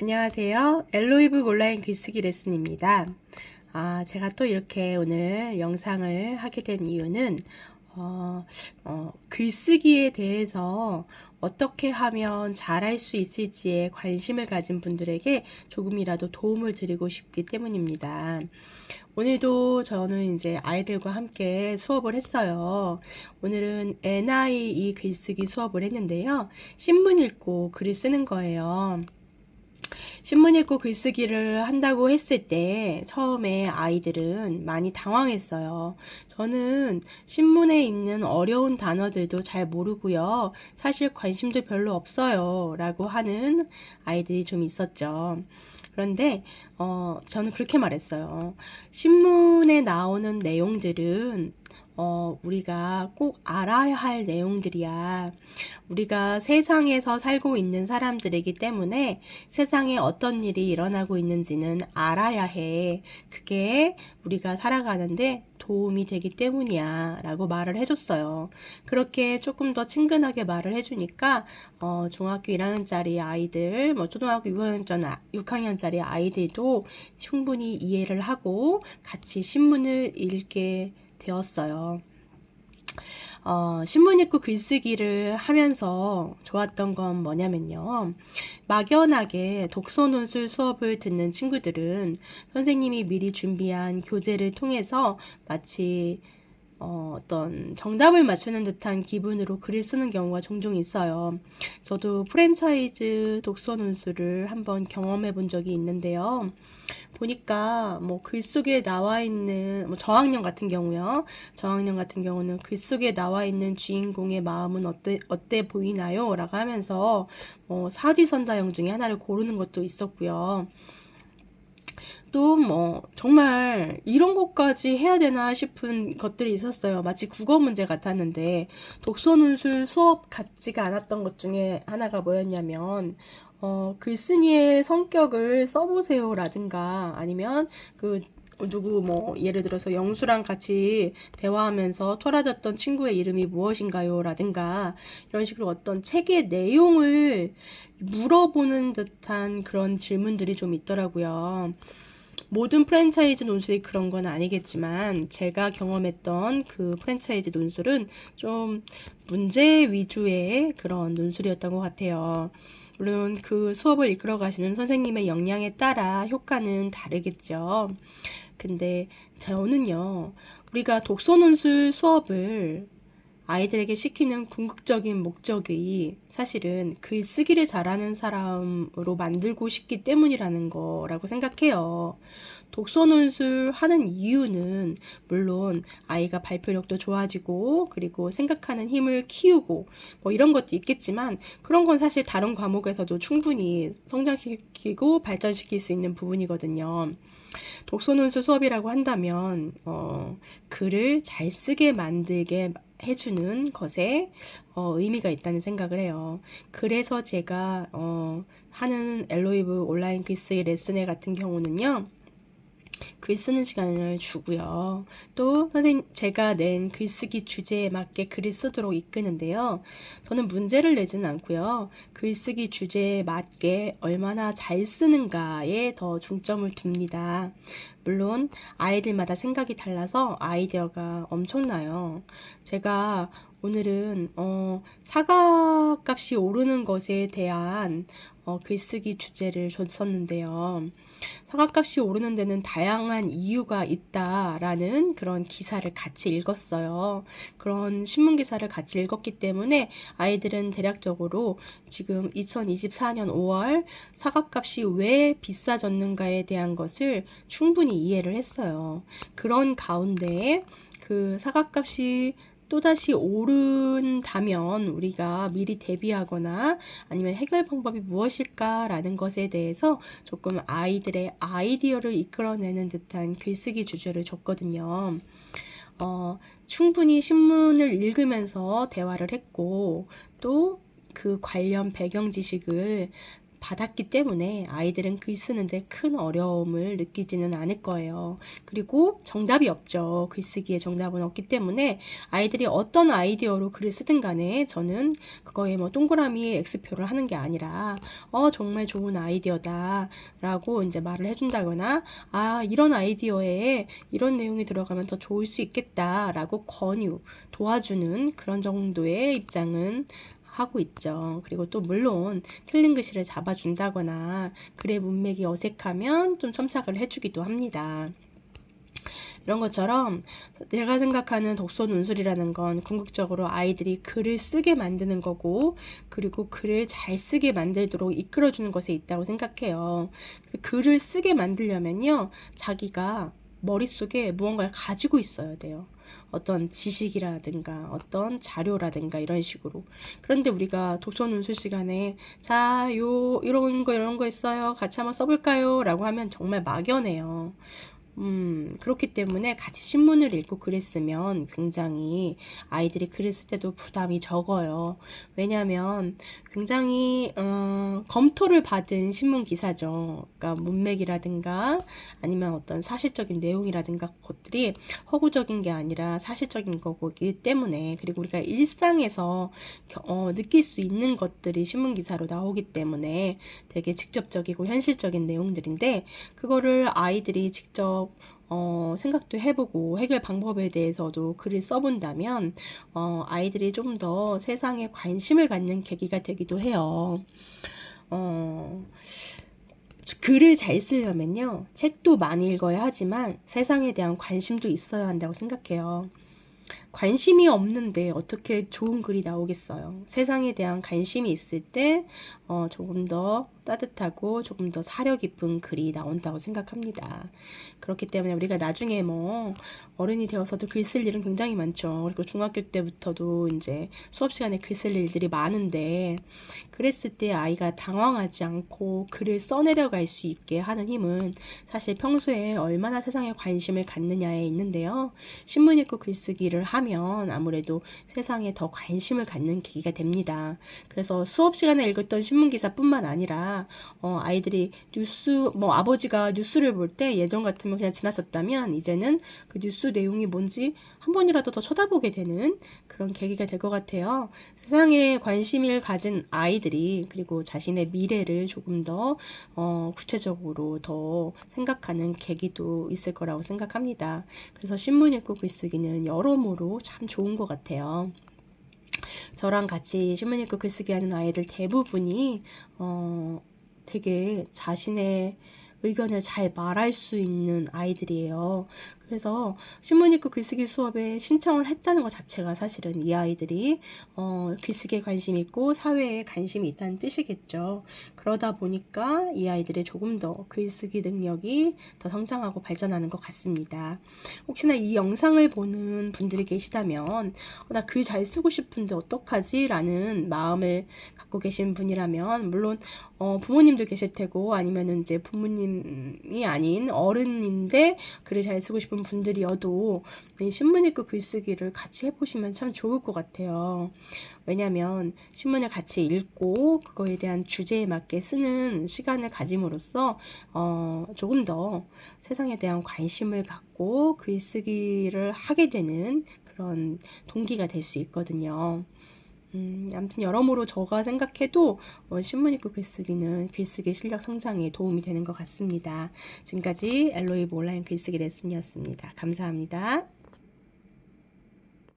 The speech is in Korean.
안녕하세요. 엘로이브 온라인 글쓰기 레슨입니다. 아, 제가 또 이렇게 오늘 영상을 하게 된 이유는, 어, 어, 글쓰기에 대해서 어떻게 하면 잘할 수 있을지에 관심을 가진 분들에게 조금이라도 도움을 드리고 싶기 때문입니다. 오늘도 저는 이제 아이들과 함께 수업을 했어요. 오늘은 NIE 글쓰기 수업을 했는데요. 신문 읽고 글을 쓰는 거예요. 신문 읽고 글쓰기를 한다고 했을 때 처음에 아이들은 많이 당황했어요. 저는 신문에 있는 어려운 단어들도 잘 모르고요. 사실 관심도 별로 없어요. 라고 하는 아이들이 좀 있었죠. 그런데 어, 저는 그렇게 말했어요. 신문에 나오는 내용들은 어, 우리가 꼭 알아야 할 내용들이야. 우리가 세상에서 살고 있는 사람들이기 때문에 세상에 어떤 일이 일어나고 있는지는 알아야 해. 그게 우리가 살아가는데 도움이 되기 때문이야. 라고 말을 해줬어요. 그렇게 조금 더 친근하게 말을 해주니까, 어, 중학교 1학년짜리 아이들, 뭐, 초등학교 6학년, 6학년짜리 아이들도 충분히 이해를 하고 같이 신문을 읽게 되었어요. 어, 신문 읽고 글쓰기를 하면서 좋았던 건 뭐냐면요. 막연하게 독서 논술 수업을 듣는 친구들은 선생님이 미리 준비한 교재를 통해서 마치 어, 어떤 정답을 맞추는 듯한 기분으로 글을 쓰는 경우가 종종 있어요. 저도 프랜차이즈 독서 논술을 한번 경험해 본 적이 있는데요. 보니까 뭐 글 속에 나와 있는 뭐 저학년 같은 경우요. 저학년 같은 경우는 글 속에 나와 있는 주인공의 마음은 어때 어때 보이나요? 라고 하면서 뭐 사지선다형 중에 하나를 고르는 것도 있었고요. 또 뭐 정말 이런 것까지 해야 되나 싶은 것들이 있었어요. 마치 국어 문제 같았는데 독서 논술 수업 같지가 않았던 것 중에 하나가 뭐였냐면 어, 글쓴이의 성격을 써보세요라든가 아니면 그 누구 뭐 예를 들어서 영수랑 같이 대화하면서 토라졌던 친구의 이름이 무엇인가요? 라든가 이런 식으로 어떤 책의 내용을 물어보는 듯한 그런 질문들이 좀 있더라고요. 모든 프랜차이즈 논술이 그런 건 아니겠지만 제가 경험했던 그 프랜차이즈 논술은 좀 문제 위주의 그런 논술이었던 것 같아요. 물론 그 수업을 이끌어 가시는 선생님의 역량에 따라 효과는 다르겠죠. 근데 저는요, 우리가 독서 논술 수업을 아이들에게 시키는 궁극적인 목적이 사실은 글쓰기를 잘하는 사람으로 만들고 싶기 때문이라는 거라고 생각해요. 독서 논술 하는 이유는 물론 아이가 발표력도 좋아지고 그리고 생각하는 힘을 키우고 뭐 이런 것도 있겠지만 그런 건 사실 다른 과목에서도 충분히 성장시키고 발전시킬 수 있는 부분이거든요. 독서 논술 수업이라고 한다면 어, 글을 잘 쓰게 만들게 해주는 것에 어, 의미가 있다는 생각을 해요. 그래서 제가 어, 하는 엘로이브 온라인 글쓰기 레슨회 같은 경우는요. 글 쓰는 시간을 주고요. 또 선생님 제가 낸 글쓰기 주제에 맞게 글을 쓰도록 이끄는데요. 저는 문제를 내지는 않고요. 글쓰기 주제에 맞게 얼마나 잘 쓰는가에 더 중점을 둡니다. 물론 아이들마다 생각이 달라서 아이디어가 엄청나요. 제가 오늘은 어, 사과 값이 오르는 것에 대한 어, 글쓰기 주제를 줬었는데요. 사과값이 오르는 데는 다양한 이유가 있다라는 그런 기사를 같이 읽었어요. 그런 신문 기사를 같이 읽었기 때문에 아이들은 대략적으로 지금 2024년 5월 사과값이 왜 비싸졌는가에 대한 것을 충분히 이해를 했어요. 그런 가운데 그 사과값이 또다시 오른다면 우리가 미리 대비하거나 아니면 해결 방법이 무엇일까라는 것에 대해서 조금 아이들의 아이디어를 이끌어내는 듯한 글쓰기 주제를 줬거든요. 어, 충분히 신문을 읽으면서 대화를 했고 또 그 관련 배경 지식을 받았기 때문에 아이들은 글 쓰는데 큰 어려움을 느끼지는 않을 거예요. 그리고 정답이 없죠. 글쓰기에 정답은 없기 때문에 아이들이 어떤 아이디어로 글을 쓰든 간에 저는 그거에 뭐 동그라미 X표를 하는 게 아니라 어, 정말 좋은 아이디어다 라고 이제 말을 해준다거나 아, 이런 아이디어에 이런 내용이 들어가면 더 좋을 수 있겠다 라고 권유, 도와주는 그런 정도의 입장은 하고 있죠. 그리고 또 물론 틀린 글씨를 잡아준다거나 글의 문맥이 어색하면 좀 첨삭을 해주기도 합니다. 이런 것처럼 내가 생각하는 독서 논술이라는 건 궁극적으로 아이들이 글을 쓰게 만드는 거고 그리고 글을 잘 쓰게 만들도록 이끌어주는 것에 있다고 생각해요. 글을 쓰게 만들려면요 자기가 머릿속에 무언가를 가지고 있어야 돼요. 어떤 지식이라든가 어떤 자료라든가 이런 식으로. 그런데 우리가 독서 논술 시간에 자, 요 이런 거 이런 거 있어요. 같이 한번 써볼까요? 라고 하면 정말 막연해요. 음, 그렇기 때문에 같이 신문을 읽고 그랬으면 굉장히 아이들이 쓸 때도 부담이 적어요. 왜냐하면 굉장히 어, 검토를 받은 신문 기사죠. 그러니까 문맥이라든가 아니면 어떤 사실적인 내용이라든가 것들이 허구적인 게 아니라 사실적인 거기 때문에 그리고 우리가 일상에서 겨- 어, 느낄 수 있는 것들이 신문 기사로 나오기 때문에 되게 직접적이고 현실적인 내용들인데 그거를 아이들이 직접 어, 생각도 해보고 해결 방법에 대해서도 글을 써본다면 어, 아이들이 좀 더 세상에 관심을 갖는 계기가 되기도 해요. 어, 글을 잘 쓰려면요. 책도 많이 읽어야 하지만 세상에 대한 관심도 있어야 한다고 생각해요. 관심이 없는데 어떻게 좋은 글이 나오겠어요. 세상에 대한 관심이 있을 때 어, 조금 더 따뜻하고 조금 더 사려 깊은 글이 나온다고 생각합니다. 그렇기 때문에 우리가 나중에 뭐 어른이 되어서도 글 쓸 일은 굉장히 많죠. 그리고 중학교 때부터도 이제 수업 시간에 글 쓸 일들이 많은데 그랬을 때 아이가 당황하지 않고 글을 써내려갈 수 있게 하는 힘은 사실 평소에 얼마나 세상에 관심을 갖느냐에 있는데요. 신문 읽고 글쓰기를 하면 아무래도 세상에 더 관심을 갖는 계기가 됩니다. 그래서 수업 시간에 읽었던 신문 기사뿐만 아니라 어, 아이들이 뉴스 뭐 아버지가 뉴스를 볼 때 예전 같으면 그냥 지나쳤다면 이제는 그 뉴스 내용이 뭔지 한 번이라도 더 쳐다보게 되는 그런 계기가 될 것 같아요. 세상에 관심을 가진 아이들이 그리고 자신의 미래를 조금 더 어, 구체적으로 더 생각하는 계기도 있을 거라고 생각합니다. 그래서 신문 읽고 글쓰기는 여러모로 참 좋은 것 같아요. 저랑 같이 신문 읽고 글쓰기 하는 아이들 대부분이 어, 되게 자신의 의견을 잘 말할 수 있는 아이들이에요. 그래서 신문 읽고 글쓰기 수업에 신청을 했다는 것 자체가 사실은 이 아이들이 어, 글쓰기에 관심이 있고 사회에 관심이 있다는 뜻이겠죠. 그러다 보니까 이 아이들의 조금 더 글쓰기 능력이 더 성장하고 발전하는 것 같습니다. 혹시나 이 영상을 보는 분들이 계시다면 어, 나글 잘 쓰고 싶은데 어떡하지? 라는 마음을 갖고 계신 분이라면 물론 어, 부모님도 계실 테고 아니면은 이제 부모님 이 아닌 어른인데 글을 잘 쓰고 싶은 분들이어도 이 신문 읽고 글쓰기를 같이 해보시면 참 좋을 것 같아요. 왜냐면 신문을 같이 읽고 그거에 대한 주제에 맞게 쓰는 시간을 가짐으로써 어, 조금 더 세상에 대한 관심을 갖고 글쓰기를 하게 되는 그런 동기가 될 수 있거든요. 음, 아무튼 여러모로 제가 생각해도 어, 신문 읽고 글쓰기는 글쓰기 실력 성장에 도움이 되는 것 같습니다. 지금까지 엘로이브 온라인 글쓰기 레슨이었습니다. 감사합니다.